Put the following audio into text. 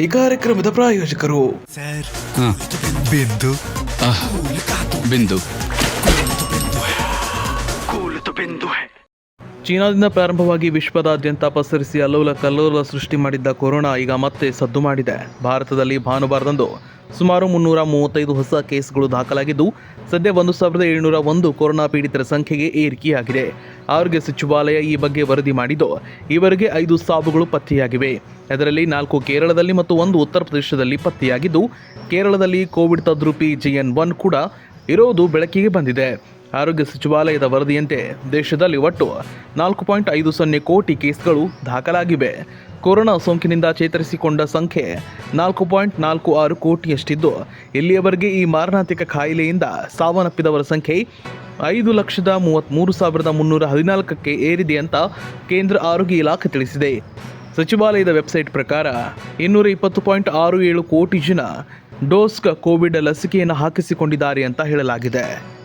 ಈ ಕಾರ್ಯಕ್ರಮದ ಪ್ರಾಯೋಜಕರು. ಬಿಂದು. ಬಿಂದು. ಚೀನಾದಿಂದ ಪ್ರಾರಂಭವಾಗಿ ವಿಶ್ವದಾದ್ಯಂತ ಪಸರಿಸಿ ಅಲ್ಲೋಲ ಕಲ್ಲೋಲ ಸೃಷ್ಟಿ ಮಾಡಿದ್ದ ಕೊರೋನಾ ಈಗ ಮತ್ತೆ ಸದ್ದು ಮಾಡಿದೆ. ಭಾರತದಲ್ಲಿ ಭಾನುವಾರದಂದು ಸುಮಾರು ಮುನ್ನೂರ ಮೂವತ್ತೈದು ಹೊಸ ಕೇಸ್ಗಳು ದಾಖಲಾಗಿದ್ದು, ಸದ್ಯ ಒಂದು ಸಾವಿರದ ಏಳುನೂರ ಒಂದು ಕೊರೋನಾ ಪೀಡಿತರ ಸಂಖ್ಯೆಗೆ ಏರಿಕೆಯಾಗಿದೆ. ಆರೋಗ್ಯ ಸಚಿವಾಲಯ ಈ ಬಗ್ಗೆ ವರದಿ ಮಾಡಿದ್ದು, ಈವರೆಗೆ ಐದು ಸಾವುಗಳು ಪತ್ತೆಯಾಗಿವೆ. ಅದರಲ್ಲಿ ನಾಲ್ಕು ಕೇರಳದಲ್ಲಿ ಮತ್ತು ಒಂದು ಉತ್ತರ ಪ್ರದೇಶದಲ್ಲಿ ಪತ್ತೆಯಾಗಿದ್ದು, ಕೇರಳದಲ್ಲಿ ಕೋವಿಡ್ ತದ್ರೂಪಿ ಜಿಎನ್ ಒನ್ ಕೂಡ ಇರೋದು ಬೆಳಕಿಗೆ ಬಂದಿದೆ. ಆರೋಗ್ಯ ಸಚಿವಾಲಯದ ವರದಿಯಂತೆ ದೇಶದಲ್ಲಿ ಒಟ್ಟು ನಾಲ್ಕು ಪಾಯಿಂಟ್ ಐದು ಸೊನ್ನೆ ಕೋಟಿ ಕೇಸ್ಗಳು ದಾಖಲಾಗಿವೆ. ಕೊರೋನಾ ಸೋಂಕಿನಿಂದ ಚೇತರಿಸಿಕೊಂಡ ಸಂಖ್ಯೆ ನಾಲ್ಕು ಪಾಯಿಂಟ್ ನಾಲ್ಕು ಆರು ಕೋಟಿಯಷ್ಟಿದ್ದು ಇಲ್ಲಿಯವರೆಗೆ ಈ ಮಾರಣಾಂತಿಕ ಕಾಯಿಲೆಯಿಂದ ಸಾವನ್ನಪ್ಪಿದವರ ಸಂಖ್ಯೆ ಐದು ಲಕ್ಷದ ಮೂವತ್ತ್ಮೂರು ಸಾವಿರದ ಮುನ್ನೂರ ಹದಿನಾಲ್ಕಕ್ಕೆ ಏರಿದೆ ಅಂತ ಕೇಂದ್ರ ಆರೋಗ್ಯ ಇಲಾಖೆ ತಿಳಿಸಿದೆ. ಸಚಿವಾಲಯದ ವೆಬ್ಸೈಟ್ ಪ್ರಕಾರ, ಇನ್ನೂರ ಇಪ್ಪತ್ತು ಪಾಯಿಂಟ್ ಆರು ಏಳು ಕೋಟಿ ಜನ ಡೋಸ್ಗ ಕೋವಿಡ್ ಲಸಿಕೆಯನ್ನು ಹಾಕಿಸಿಕೊಂಡಿದ್ದಾರೆ ಅಂತ ಹೇಳಲಾಗಿದೆ.